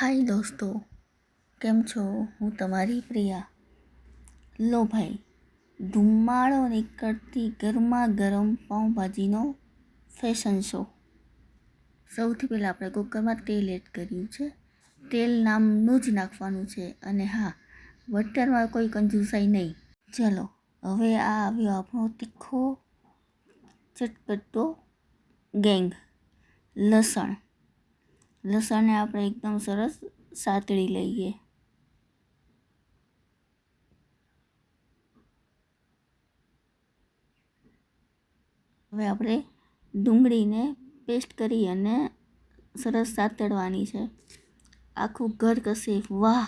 હાય દોસ્તો, કેમ છો? હું તમારી પ્રિયા. લો ભાઈ ધુમાડો નીકળતી ગરમા ગરમ પાઉંભાજીનો ફેશન શો સૌથી પહેલાં આપણે કુકરમાં તેલ એડ કર્યું છે. તેલ નામનું જ નાખવાનું છે અને હા, બટરમાં કોઈ કંજુસાઈ નહીં. ચલો, હવે આ આવ્યો આપણો તીખો ચટપટો ગેંગ, લસણ. લસણને આપણે એકદમ સરસ સાતળી લઈએ. હવે આપણે ડુંગળીને પેસ્ટ કરી અને સરસ સાતળવાની છે. આખું ઘર કશે વાહ!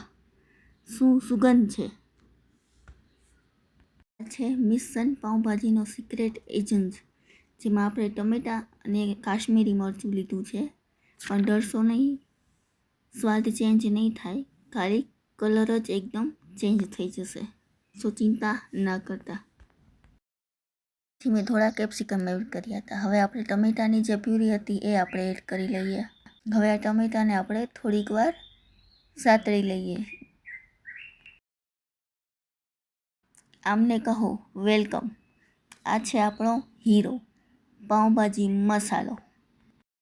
શું સુગંધ છે. છે મિશન પાઉંભાજીનો સિક્રેટ એજન્ટ જેમાં આપણે ટમેટાં અને કાશ્મીરી મરચું લીધું છે. પણ નહીં. સ્વાદ ચેન્જ નહીં થાય. ખાલી કલર જ એકદમ ચેન્જ થઈ જશે. સો ચિંતા ના કરતા. થી મેં થોડા કેપ્સિકમ એડ કર્યા હતા. હવે આપણે ટમેટાની જે પ્યુરી હતી એ આપણે એડ કરી લઈએ. હવે આ ટમેટાને આપણે થોડીક વાર સાતળી લઈએ. આમને કહો વેલકમ આ છે આપણો હીરો. પાઉંભાજી મસાલો.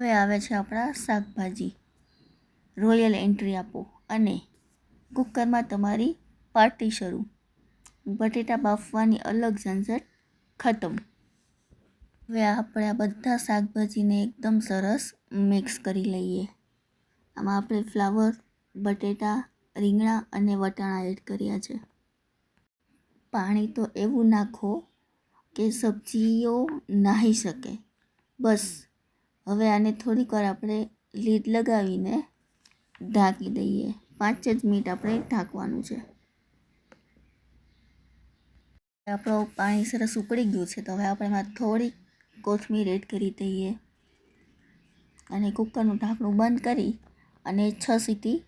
હવે આવે છે આપણા શાકભાજી. રોયલ એન્ટ્રી આપો અને કુકરમાં તમારી પાર્ટી શરૂ. બટેટા બાફવાની અલગ ઝંઝટ ખતમ. હવે આપણે આ બધા શાકભાજીને એકદમ સરસ મિક્સ કરી લઈએ. આમાં આપણે ફ્લાવર બટેટા, રીંગણા અને વટાણા એડ કર્યા છે. પાણી તો એવું નાખો કે સબ્જીઓ નાહી શકે. બસ. હવે આને થોડીક વાર આપણે લીડ લગાવીને ઢાંકી દઈએ. પાંચ જ મિનિટ આપણે ઢાંકવાનું છે. આપણો પાણી સરસ ઉકળી ગયું છે, તો હવે આપણે એમાં થોડીક કોથમીર એડ કરી દઈએ. અને કુકરનું ઢાંકણું બંધ કરી અને છ સીટી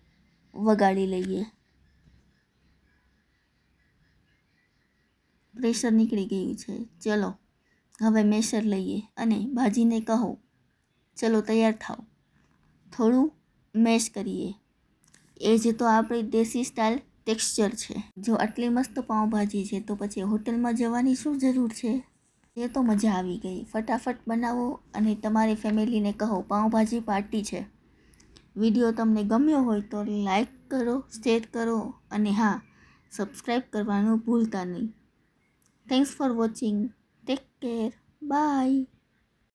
વગાડી લઈએ. પ્રેશર નીકળી ગયું છે. ચલો, હવે મેસર લઈએ અને ભાજીને કહો ચલો તૈયાર થાઓ. થોડું મેશ કરીએ. એ જે તો આપણી દેશી સ્ટાઇલ ટેક્સચર છે. જો આટલી મસ્ત પાઉંભાજી છે, તો પછી હોટલમાં જવાની શું જરૂર છે? એ તો મજા આવી ગઈ. ફટાફટ બનાવો અને તમારી ફેમિલીને કહો, પાઉંભાજી પાર્ટી છે. વીડિયો તમને ગમ્યો હોય તો લાઈક કરો, શેર કરો અને હા સબસ્ક્રાઈબ કરવાનું ભૂલતા નહીં. Thanks for watching take care bye